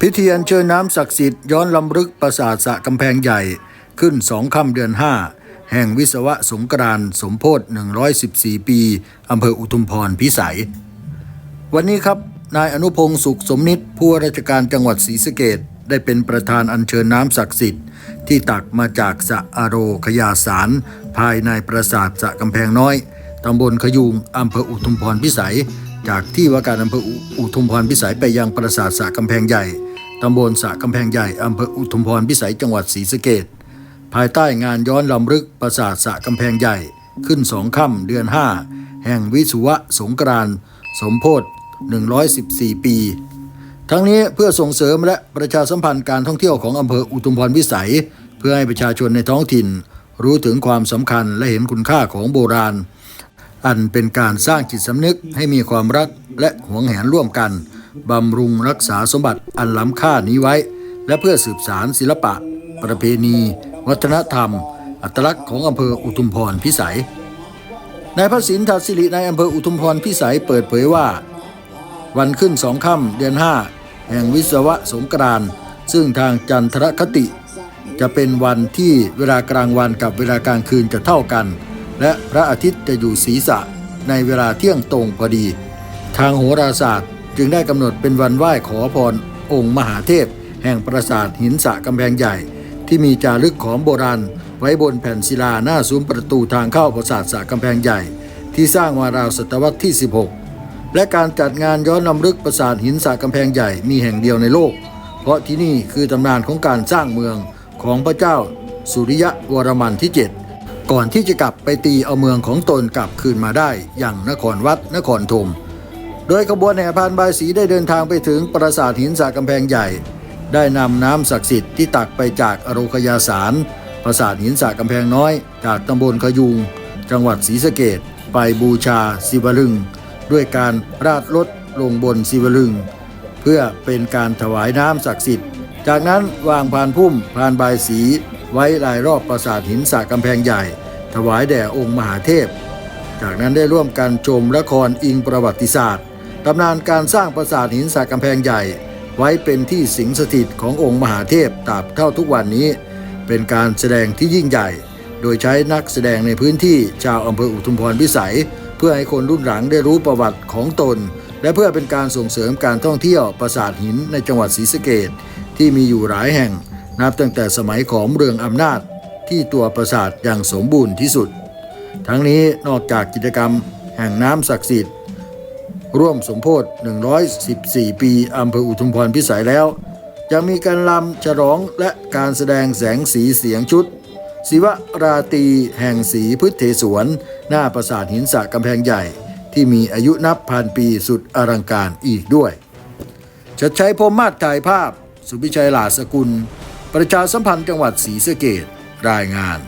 พิธีอัญเชิญน้ำศักดิ์สิทธิ์ย้อนลำลึกปราสาทสะกำแพงใหญ่ขึ้นสองค่ำเดือน5แห่งวิศวะสงกรานสมโพธิ114 ปีอำเภออุทุมพรพิสัย วันนี้ครับนายอนุพงศ์สุขสมนิตผู้ราชการจังหวัดศรีสะเกดได้เป็นประธานอัญเชิญน้ำศักดิ์สิทธิ์ที่ตักมาจากสะอโรขยาสาร ภายในปราสาทสะกำแพงน้อยตำบลขยุงอำเภออุทุมพรพิสัย จากที่ว่าการอำเภออุทุมพรพิสัยไปยังปราสาทสะกำแพงใหญ่ตำบลสะกำแพงใหญ่อำเภออุทุมพรพิสัยจังหวัดศรีสะเกดภายใต้งานย้อนลำลึกปราสาทสะกำแพงใหญ่ขึ้นสองค่ำเดือน 5 แห่งวิสุวะสงกรานสมโพธิ114 ปี ทั้งนี้เพื่อส่งเสริมและประชาสัมพันธ์การท่องเที่ยวของอำเภออุทุมพรวิสัย เพื่อให้ประชาชนในท้องถิ่น รู้ถึงความสำคัญและเห็นคุณค่าของโบราณ อันเป็นการสร้างจิตสำนึกให้มีความรักและหวงแหนร่วมกัน บำรุงรักษาสมบัติอันล้ำค่านี้ไว้ และเพื่อสืบสารศิลปะ ประเพณี วัฒนธรรม อัตลักษณ์ของอำเภออุทุมพรพิสัยนายพระสินทัศสิริในอำเภออุทุมพรพิสัยเปิดเผยว่า วันขึ้นสองค่ำเดือน 5 แห่งวิศวะสงกรานซึ่งทางจันทรคติ จะเป็นวันที่เวลากลางวันกับเวลากลางคืนจะเท่ากัน และพระอาทิตย์จะอยู่ศีรษะในเวลาเที่ยงตรงพอดี ทางโหราศาสตร์จึงได้กำหนดเป็นวันไหว้ขอพรองค์มหาเทพ แห่งปราสาทหินสะกำแพงใหญ่ ที่มีจารึกของโบราณ ไว้บนแผ่นศิลาหน้าซุ้มประตูทางเข้าปราสาทสะกำแพงใหญ่ ที่สร้างมาราวศตวรรษที่ 16 และการจัดงานย้อนลำลึกปราสาทหินสากำแพงใหญ่มีแห่งเดียวในโลก เพราะที่นี่คือตำนานของการสร้างเมืองของพระเจ้าสุริยะวรมันที่ 7 ก่อนที่จะกลับไปตีเอาเมืองของตนกลับคืนมาได้อย่างนครวัดนครธมโดยขบวนแห่พานบายสีได้เดินทางไปถึงปราสาทหินสากำแพงใหญ่ ได้นำน้ำศักดิ์สิทธิ์ที่ตักไปจากอโรคยาสารปราสาทหินสากำแพงน้อย จากตำบลขยุง จังหวัดศรีสะเกดไปบูชาศิวลึง ด้วยการราดรถลงบนศิวลึง เพื่อเป็นการถวายน้ำศักดิ์สิทธิ์ จากนั้นวางพานพุ่มพานบายสี ไว้รายรอบปราสาทหินสากำแพงใหญ่ ถวายแด่องค์มหาเทพ จากนั้นได้ร่วมกันชมละครอิงประวัติศาสตร์ตำนานการสร้างปราสาทหินสากำแพงใหญ่ ไว้เป็นที่สิงสถิตขององค์มหาเทพตราบเท่าทุกวันนี้ เป็นการแสดงที่ยิ่งใหญ่ โดยใช้นักแสดงในพื้นที่ชาวอำเภออุทุมพรพิสัย เพื่อให้คนรุ่นหลังได้รู้ประวัติของตน และเพื่อเป็นการส่งเสริมการท่องเที่ยวปราสาทหินในจังหวัดศรีสะเกดที่มีอยู่หลายแห่ง นับตั้งแต่สมัยของเรืองอำนาจที่ตัวปราสาทอย่างสมบูรณ์ที่สุด ทั้งนี้นอกจากกิจกรรมแห่งน้ำศักดิ์สิทธิ์ ร่วมสมโพธิ114 ปีอำเภออุทุมพรพิสัยแล้ว ยังมีการลำฉลองและการแสดงแสงสีเสียงชุด ศิวราตีแห่งสีพุทธเทสวน หน้าปราสาทหินสะกำแพงใหญ่ที่มีอายุนับพันปีสุดอลังการอีกด้วยชัดชัยพรมมาศถ่ายภาพ สุพิชัยหลาสกุล ประชาสัมพันธ์จังหวัดศรีสะเกดรายงาน